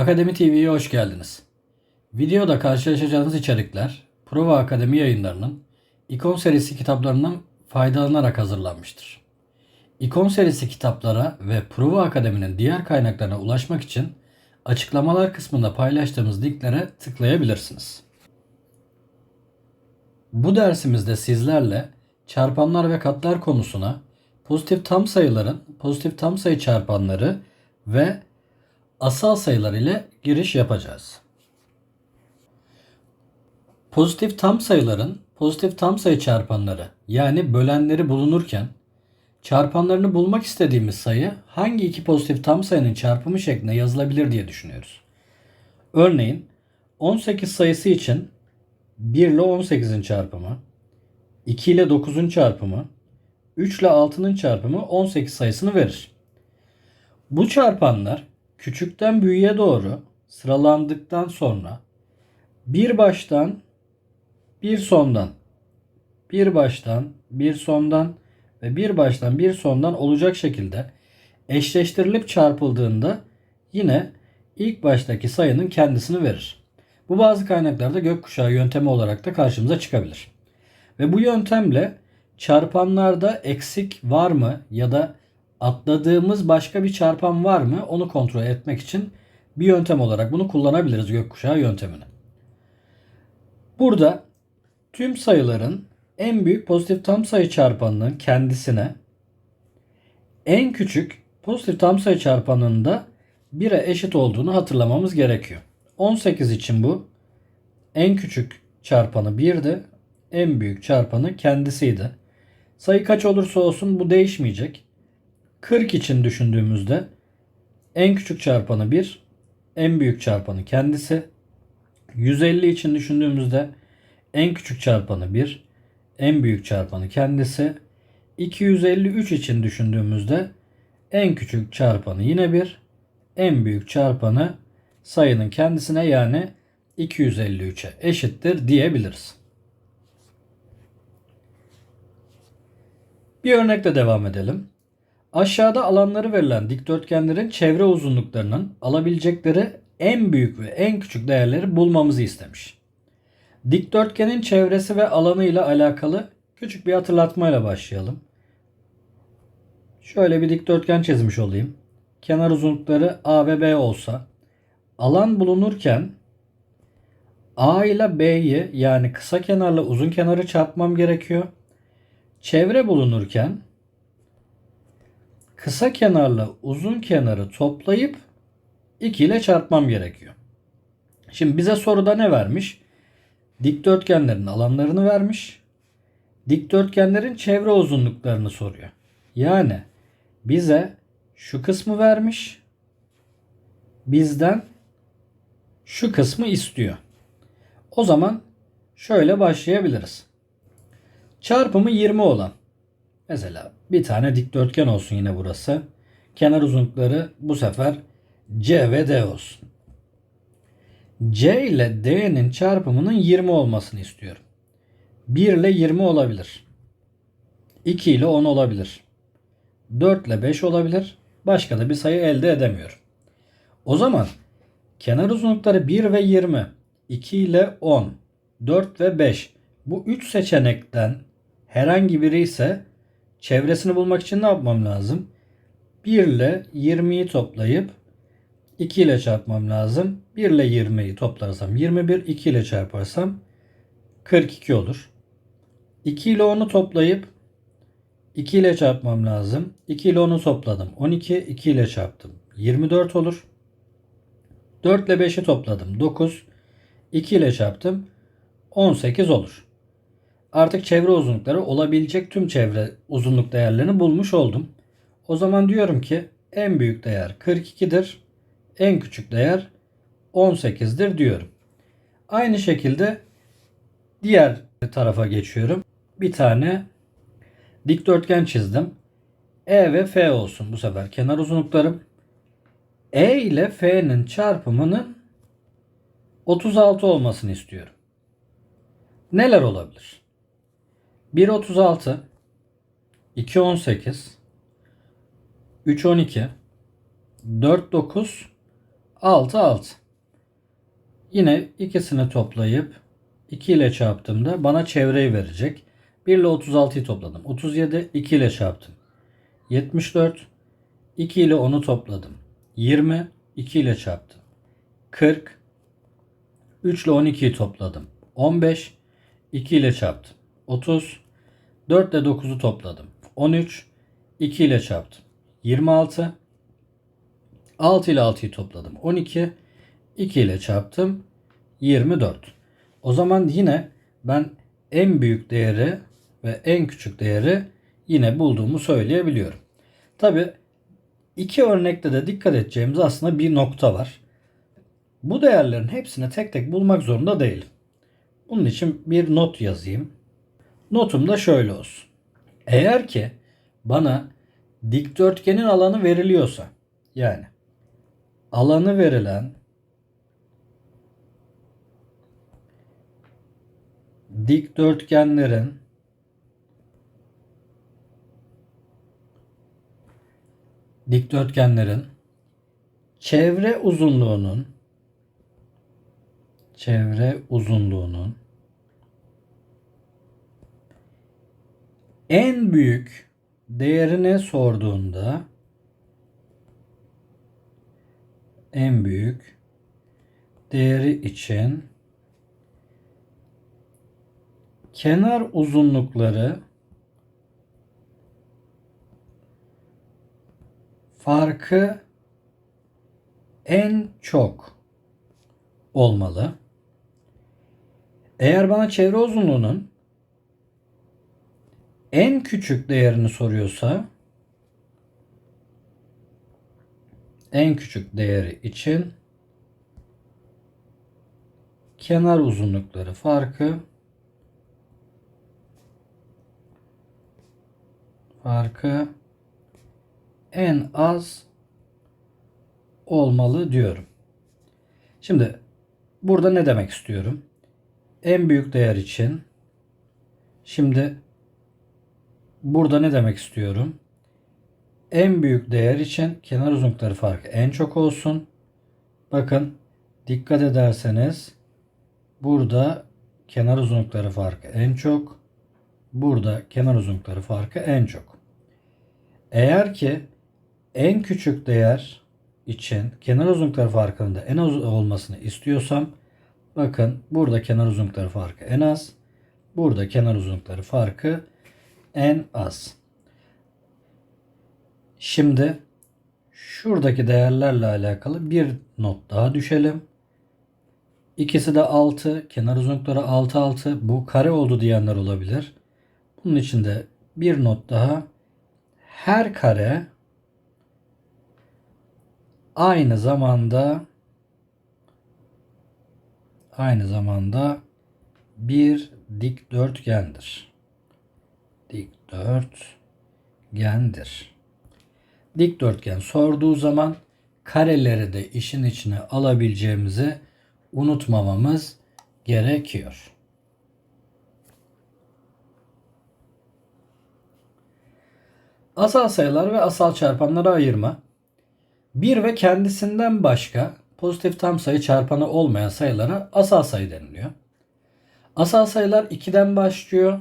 Akademi TV'ye hoş geldiniz. Videoda karşılaşacağınız içerikler Prova Akademi yayınlarının İkon serisi kitaplarından faydalanarak hazırlanmıştır. İkon serisi kitaplara ve Prova Akademi'nin diğer kaynaklarına ulaşmak için açıklamalar kısmında paylaştığımız linklere tıklayabilirsiniz. Bu dersimizde sizlerle çarpanlar ve katlar konusuna pozitif tam sayıların pozitif tam sayı çarpanları ve asal sayılar ile giriş yapacağız. Pozitif tam sayıların pozitif tam sayı çarpanları yani bölenleri bulunurken çarpanlarını bulmak istediğimiz sayı hangi iki pozitif tam sayının çarpımı şeklinde yazılabilir diye düşünüyoruz. Örneğin 18 sayısı için 1 ile 18'in çarpımı, 2 ile 9'un çarpımı, 3 ile 6'nın çarpımı 18 sayısını verir. Bu çarpanlar küçükten büyüğe doğru sıralandıktan sonra bir baştan bir sondan bir baştan bir sondan ve bir baştan bir sondan olacak şekilde eşleştirilip çarpıldığında yine ilk baştaki sayının kendisini verir. Bu bazı kaynaklarda gökkuşağı yöntemi olarak da karşımıza çıkabilir. Ve bu yöntemle çarpanlarda eksik var mı ya da atladığımız başka bir çarpan var mı onu kontrol etmek için bir yöntem olarak bunu kullanabiliriz gökkuşağı yöntemini. Burada tüm sayıların en büyük pozitif tam sayı çarpanının kendisine en küçük pozitif tam sayı çarpanının da 1'e eşit olduğunu hatırlamamız gerekiyor. 18 için bu en küçük çarpanı 1'di. En büyük çarpanı kendisiydi. Sayı kaç olursa olsun bu değişmeyecek. 40 için düşündüğümüzde en küçük çarpanı 1, en büyük çarpanı kendisi. 150 için düşündüğümüzde en küçük çarpanı 1, en büyük çarpanı kendisi. 253 için düşündüğümüzde en küçük çarpanı yine 1, en büyük çarpanı sayının kendisine yani 253'e eşittir diyebiliriz. Bir örnekle devam edelim. Aşağıda alanları verilen dikdörtgenlerin çevre uzunluklarının alabilecekleri en büyük ve en küçük değerleri bulmamızı istemiş. Dikdörtgenin çevresi ve alanı ile alakalı küçük bir hatırlatmayla başlayalım. Şöyle bir dikdörtgen çizmiş olayım. Kenar uzunlukları A ve B olsa alan bulunurken A ile B'yi yani kısa kenarla uzun kenarı çarpmam gerekiyor. Çevre bulunurken kısa kenarla uzun kenarı toplayıp 2 ile çarpmam gerekiyor. Şimdi bize soruda ne vermiş? Dikdörtgenlerin alanlarını vermiş. Dikdörtgenlerin çevre uzunluklarını soruyor. Yani bize şu kısmı vermiş. Bizden şu kısmı istiyor. O zaman şöyle başlayabiliriz. Çarpımı 20 olan mesela bir tane dikdörtgen olsun yine burası. Kenar uzunlukları bu sefer C ve D olsun. C ile D'nin çarpımının 20 olmasını istiyorum. 1 ile 20 olabilir. 2 ile 10 olabilir. 4 ile 5 olabilir. Başka da bir sayı elde edemiyorum. O zaman kenar uzunlukları 1 ve 20, 2 ile 10, 4 ve 5 bu 3 seçenekten herhangi biri ise çevresini bulmak için ne yapmam lazım? 1 ile 20'yi toplayıp 2 ile çarpmam lazım. 1 ile 20'yi toplarsam 21, 2 ile çarparsam 42 olur. 2 ile 10'u toplayıp 2 ile çarpmam lazım. 2 ile 10'u topladım. 12, 2 ile çarptım. 24 olur. 4 ile 5'i topladım. 9. 2 ile çarptım. 18 olur. Artık çevre uzunlukları olabilecek tüm çevre uzunluk değerlerini bulmuş oldum. O zaman diyorum ki en büyük değer 42'dir. En küçük değer 18'dir diyorum. Aynı şekilde diğer tarafa geçiyorum. Bir tane dikdörtgen çizdim. E ve F olsun bu sefer kenar uzunluklarım. E ile F'nin çarpımının 36 olmasını istiyorum. Neler olabilir? 1 36 2 18 3 12 4 9 6 6. Yine ikisini toplayıp 2 ile çarptığımda bana çevreyi verecek. 1 ile 36'yı topladım. 37 2 ile çarptım. 74 2 ile 10'u topladım. 20 2 ile çarptım. 40 3 ile 12'yi topladım. 15 2 ile çarptım. 30 4 ile 9'u topladım. 13 2 ile çarptım. 26 6 ile 6'yı topladım. 12 2 ile çarptım. 24. O zaman yine ben en büyük değeri ve en küçük değeri yine bulduğumu söyleyebiliyorum. Tabi iki örnekte de dikkat edeceğimiz aslında bir nokta var. Bu değerlerin hepsini tek tek bulmak zorunda değilim. Bunun için bir not yazayım. Notum da şöyle olsun. Eğer ki bana dikdörtgenin alanı veriliyorsa yani alanı verilen dikdörtgenlerin dikdörtgenlerin çevre uzunluğunun çevre uzunluğunun en büyük değerini sorduğunda en büyük değeri için kenar uzunlukları farkı en çok olmalı. Eğer bana çevre uzunluğunun en küçük değerini soruyorsa en küçük değeri için kenar uzunlukları farkı farkı en az olmalı diyorum. Şimdi burada ne demek istiyorum? En büyük değer için şimdi burada ne demek istiyorum? En büyük değer için kenar uzunlukları farkı en çok olsun. Bakın dikkat ederseniz burada kenar uzunlukları farkı en çok. Burada kenar uzunlukları farkı en çok. Eğer ki en küçük değer için kenar uzunlukları farkının da en az olmasını istiyorsam bakın burada kenar uzunlukları farkı en az. Burada kenar uzunlukları farkı en az. Şimdi şuradaki değerlerle alakalı bir not daha düşelim. İkisi de 6. Kenar uzunlukları 6 6. Bu kare oldu diyenler olabilir. Bunun için de bir not daha. Her kare aynı zamanda aynı zamanda bir dikdörtgendir. Dikdörtgendir. Dikdörtgen sorduğu zaman kareleri de işin içine alabileceğimizi unutmamamız gerekiyor. Asal sayılar ve asal çarpanları ayırma. Bir ve kendisinden başka pozitif tam sayı çarpanı olmayan sayılara asal sayı deniliyor. Asal sayılar 2'den başlıyor.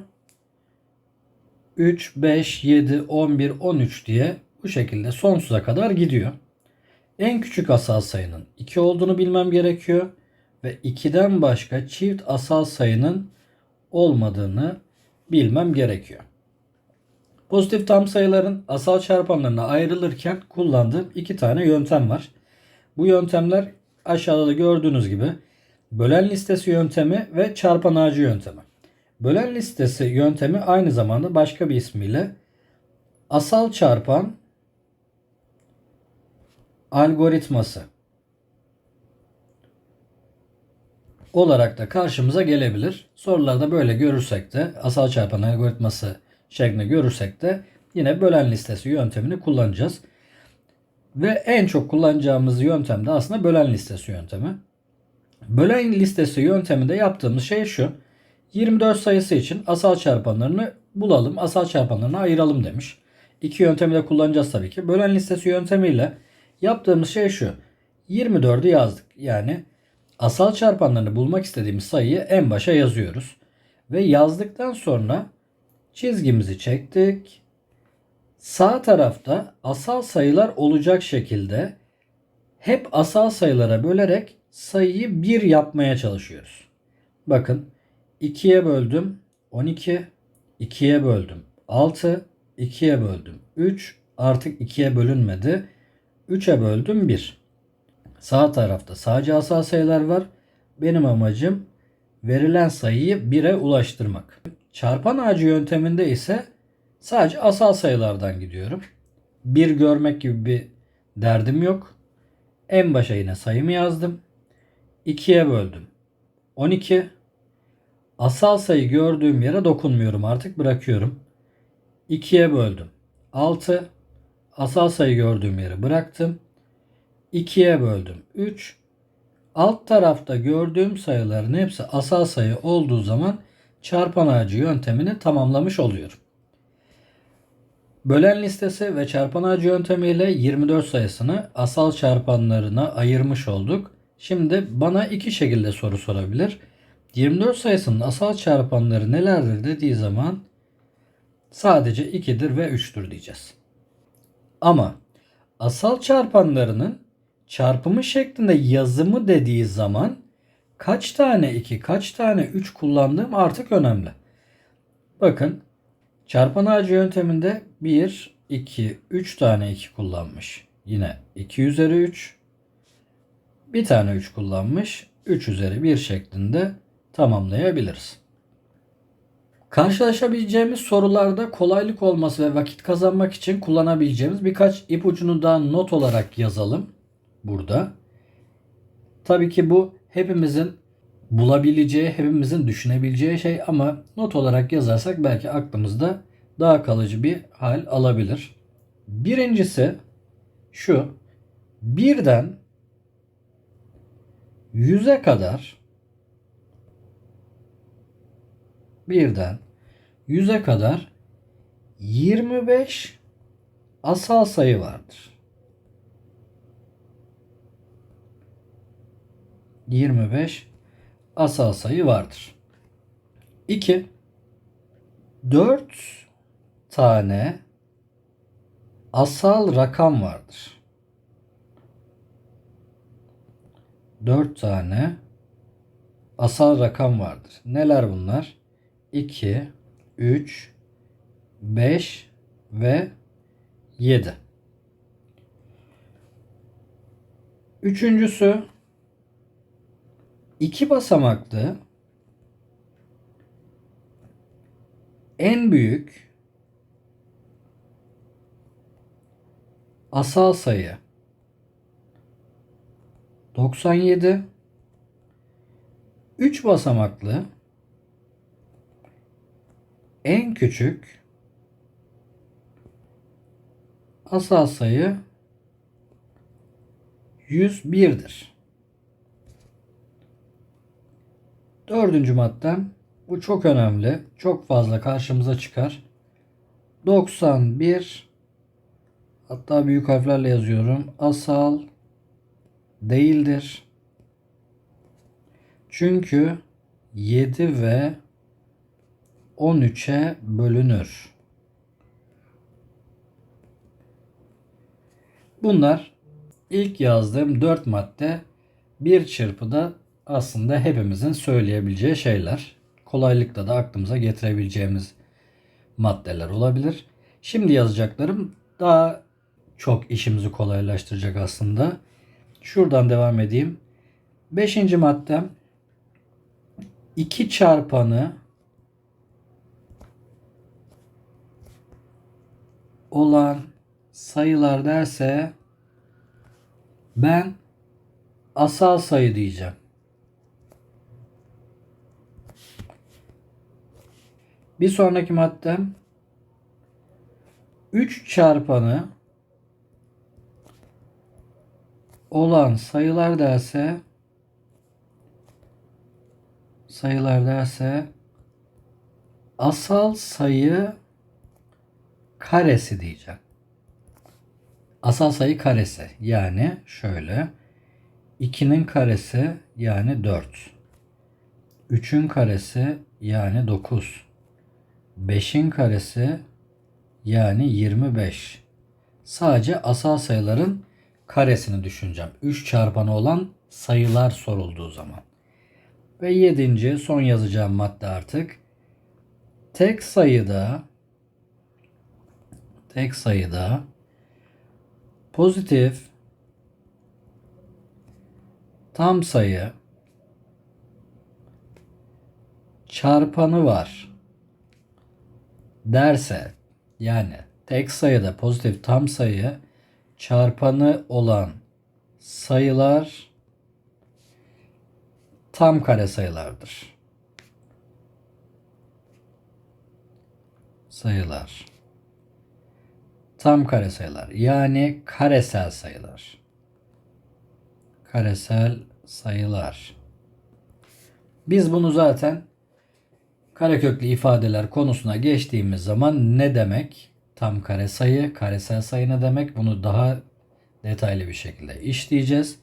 3, 5, 7, 11, 13 diye bu şekilde sonsuza kadar gidiyor. En küçük asal sayının 2 olduğunu bilmem gerekiyor ve 2'den başka çift asal sayının olmadığını bilmem gerekiyor. Pozitif tam sayıların asal çarpanlarına ayrılırken kullandığım iki tane yöntem var. Bu yöntemler aşağıda da gördüğünüz gibi bölen listesi yöntemi ve çarpan ağacı yöntemi. Bölen listesi yöntemi aynı zamanda başka bir ismiyle asal çarpan algoritması olarak da karşımıza gelebilir. Sorularda böyle görürsek de asal çarpan algoritması şeklinde görürsek de yine bölen listesi yöntemini kullanacağız. Ve en çok kullanacağımız yöntem de aslında bölen listesi yöntemi. Bölen listesi yönteminde yaptığımız şey şu. 24 sayısı için asal çarpanlarını bulalım, asal çarpanlarını ayıralım demiş. İki yöntemi de kullanacağız tabii ki. Bölen listesi yöntemiyle yaptığımız şey şu. 24'ü yazdık. Yani asal çarpanlarını bulmak istediğimiz sayıyı en başa yazıyoruz. Ve yazdıktan sonra çizgimizi çektik. Sağ tarafta asal sayılar olacak şekilde hep asal sayılara bölerek sayıyı 1 yapmaya çalışıyoruz. Bakın 2'ye böldüm 12, 2'ye böldüm 6, 2'ye böldüm 3, artık 2'ye bölünmedi. 3'e böldüm 1. Sağ tarafta sadece asal sayılar var. Benim amacım verilen sayıyı 1'e ulaştırmak. Çarpan ağacı yönteminde ise sadece asal sayılardan gidiyorum. 1 görmek gibi bir derdim yok. En başa yine sayımı yazdım. 2'ye böldüm. 12. Asal sayı gördüğüm yere dokunmuyorum artık bırakıyorum. 2'ye böldüm. 6. Asal sayı gördüğüm yere bıraktım. 2'ye böldüm. 3. Alt tarafta gördüğüm sayıların hepsi asal sayı olduğu zaman çarpan ağacı yöntemini tamamlamış oluyorum. Bölen listesi ve çarpan ağacı yöntemiyle 24 sayısını asal çarpanlarına ayırmış olduk. Şimdi bana iki şekilde soru sorabilir. 24 sayısının asal çarpanları nelerdir dediği zaman sadece 2'dir ve 3'tür diyeceğiz. Ama asal çarpanlarının çarpımı şeklinde yazımı dediği zaman kaç tane 2 kaç tane 3 kullandığım artık önemli. Bakın çarpan ağacı yönteminde 1, 2, 3 tane 2 kullanmış. Yine 2 üzeri 3. Bir tane 3 kullanmış. 3 üzeri 1 şeklinde tamamlayabiliriz. Karşılaşabileceğimiz sorularda kolaylık olması ve vakit kazanmak için kullanabileceğimiz birkaç ipucunu da not olarak yazalım burada. Tabii ki bu hepimizin bulabileceği, hepimizin düşünebileceği şey ama not olarak yazarsak belki aklımızda daha kalıcı bir hal alabilir. Birincisi şu. Birden yüze kadar birden 100'e kadar 25 asal sayı vardır. 25 asal sayı vardır. 2 4 tane asal rakam vardır. 4 tane asal rakam vardır. Neler bunlar? 2, 3, 5 ve 7. Üçüncüsü iki basamaklı en büyük asal sayı 97 3 basamaklı en küçük asal sayı 101'dir. Dördüncü maddem bu çok önemli. Çok fazla karşımıza çıkar. 91 hatta büyük harflerle yazıyorum. Asal değildir. Çünkü 7 ve 13'e bölünür. Bunlar ilk yazdığım 4 madde bir çırpıda aslında hepimizin söyleyebileceği şeyler. Kolaylıkla da aklımıza getirebileceğimiz maddeler olabilir. Şimdi yazacaklarım daha çok işimizi kolaylaştıracak aslında. Şuradan devam edeyim. Beşinci maddem 2 çarpanı olan sayılar derse ben asal sayı diyeceğim. Bir sonraki maddem 3 çarpanı olan sayılar derse sayılar derse asal sayı karesi diyeceğim. Asal sayı karesi yani şöyle 2'nin karesi yani 4. 3'ün karesi yani 9. 5'in karesi yani 25. Sadece asal sayıların karesini düşüneceğim. 3 çarpanı olan sayılar sorulduğu zaman. Ve 7. son yazacağım madde artık. Tek sayıda tek sayıda pozitif tam sayı çarpanı var derse yani tek sayıda pozitif tam sayı çarpanı olan sayılar tam kare sayılardır. Sayılar. Tam kare sayılar. Yani karesel sayılar. Karesel sayılar. Biz bunu zaten kareköklü ifadeler konusuna geçtiğimiz zaman ne demek? Tam kare sayı, karesel sayı ne demek? Bunu daha detaylı bir şekilde işleyeceğiz.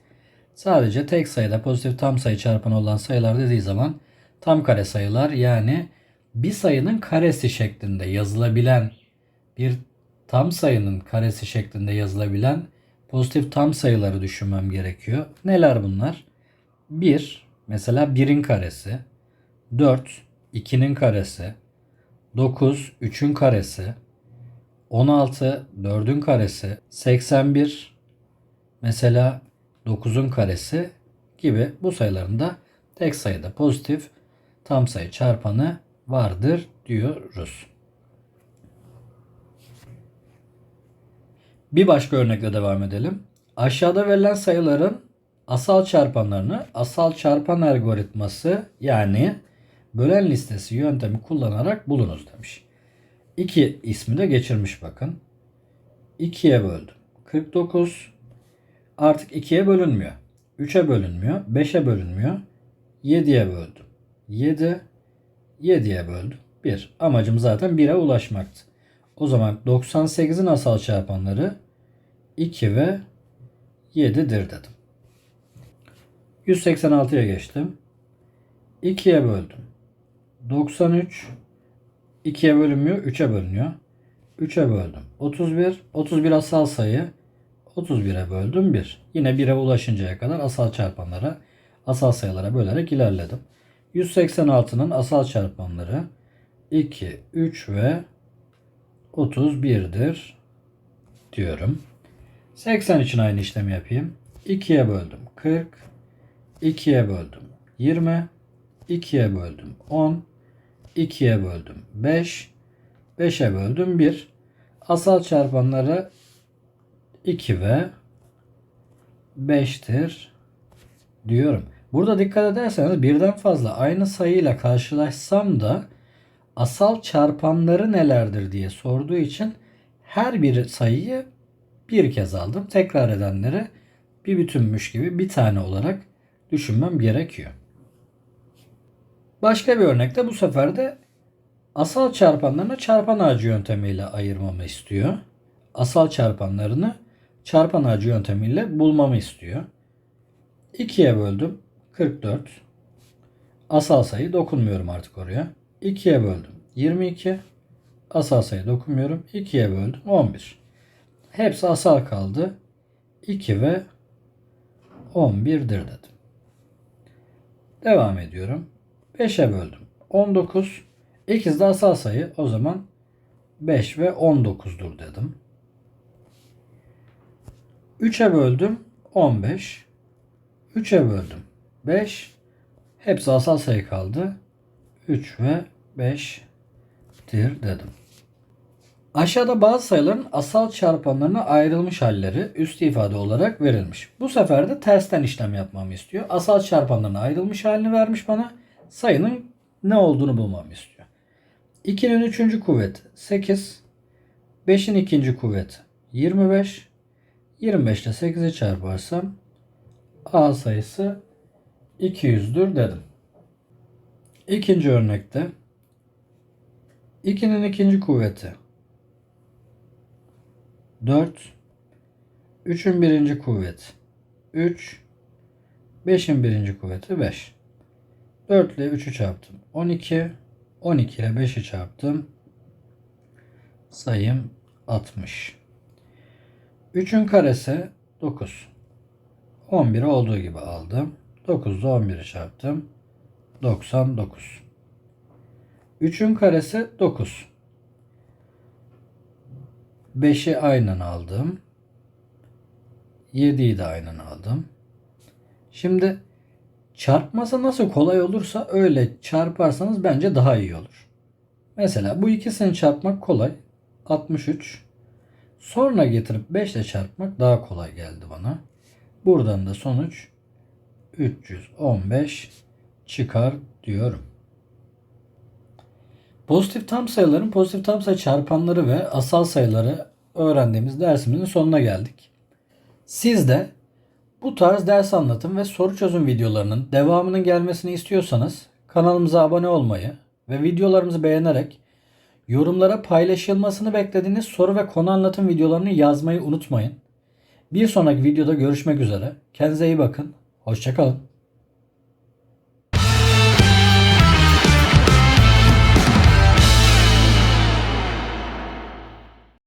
Sadece tek sayıda pozitif tam sayı çarpanı olan sayılar dediği zaman tam kare sayılar yani bir sayının karesi şeklinde yazılabilen bir tam sayının karesi şeklinde yazılabilen pozitif tam sayıları düşünmem gerekiyor. Neler bunlar? 1 mesela 1'in karesi, 4 2'nin karesi, 9 3'ün karesi, 16 4'ün karesi, 81 mesela 9'un karesi gibi bu sayıların da tek sayıda pozitif tam sayı çarpanı vardır diyoruz. Bir başka örnekle devam edelim. Aşağıda verilen sayıların asal çarpanlarını asal çarpan algoritması yani bölen listesi yöntemi kullanarak bulunuz demiş. 2 ismi de geçirmiş bakın. 2'ye böldüm. 49 artık 2'ye bölünmüyor. 3'e bölünmüyor. 5'e bölünmüyor. 7'ye böldüm. 7 7'ye böldüm. 1. Amacım zaten 1'e ulaşmaktı. O zaman 98'in asal çarpanları 2 ve 7'dir dedim. 186'ya geçtim. 2'ye böldüm. 93 2'ye bölünmüyor, 3'e bölünüyor. 3'e böldüm. 31, 31 asal sayı. 31'e böldüm 1. Yine 1'e ulaşıncaya kadar asal çarpanlara, asal sayılara bölerek ilerledim. 186'nın asal çarpanları 2, 3 ve 31'dir diyorum. 80 için aynı işlemi yapayım. 2'ye böldüm 40, 2'ye böldüm 20, 2'ye böldüm 10, 2'ye böldüm 5, 5'e böldüm 1. Asal çarpanları 2 ve 5'tir diyorum. Burada dikkat ederseniz birden fazla aynı sayıyla karşılaşsam da asal çarpanları nelerdir diye sorduğu için her bir sayıyı bir kez aldım. Tekrar edenleri bir bütünmüş gibi bir tane olarak düşünmem gerekiyor. Başka bir örnekte bu sefer de asal çarpanlarını çarpan ağacı yöntemiyle ayırmamı istiyor. Asal çarpanlarını çarpan ağacı yöntemiyle bulmamı istiyor. 2'ye böldüm. 44. Asal sayı dokunmuyorum artık oraya. 2'ye böldüm. 22. Asal sayı dokunmuyorum. 2'ye böldüm. 11. Hepsi asal kaldı. 2 ve 11'dir dedim. Devam ediyorum. 5'e böldüm. 19. İkiz de asal sayı. O zaman 5 ve 19'dur dedim. 3'e böldüm. 15. 3'e böldüm. 5. Hepsi asal sayı kaldı. 3 ve 5'tir dedim. Aşağıda bazı sayıların asal çarpanlarına ayrılmış halleri üst ifade olarak verilmiş. Bu sefer de tersten işlem yapmamı istiyor. Asal çarpanlarına ayrılmış halini vermiş bana. Sayının ne olduğunu bulmamı istiyor. 2'nin 3. kuvveti 8. 5'in 2. kuvveti 25. 25 ile 8'i çarparsam A sayısı 200'dür dedim. İkinci örnekte 2'nin ikinci kuvveti 4 3'ün birinci kuvveti 3 5'in birinci kuvveti 5. 4 ile 3'ü çarptım. 12. 12 ile 5'i çarptım. Sayım 60. 3'ün karesi 9. 11'i olduğu gibi aldım. 9 ile 11'i çarptım. 99. 3'ün karesi 9. 5'i aynen aldım. 7'yi de aynen aldım. Şimdi çarpması nasıl kolay olursa öyle çarparsanız bence daha iyi olur. Mesela bu ikisini çarpmak kolay. 63. Sonra getirip 5 ile çarpmak daha kolay geldi bana. Buradan da sonuç 315 çıkar diyorum. Pozitif tam sayıların pozitif tam sayı çarpanları ve asal sayıları öğrendiğimiz dersimizin sonuna geldik. Siz de bu tarz ders anlatım ve soru çözüm videolarının devamının gelmesini istiyorsanız kanalımıza abone olmayı ve videolarımızı beğenerek yorumlara paylaşılmasını beklediğiniz soru ve konu anlatım videolarını yazmayı unutmayın. Bir sonraki videoda görüşmek üzere. Kendinize iyi bakın. Hoşçakalın.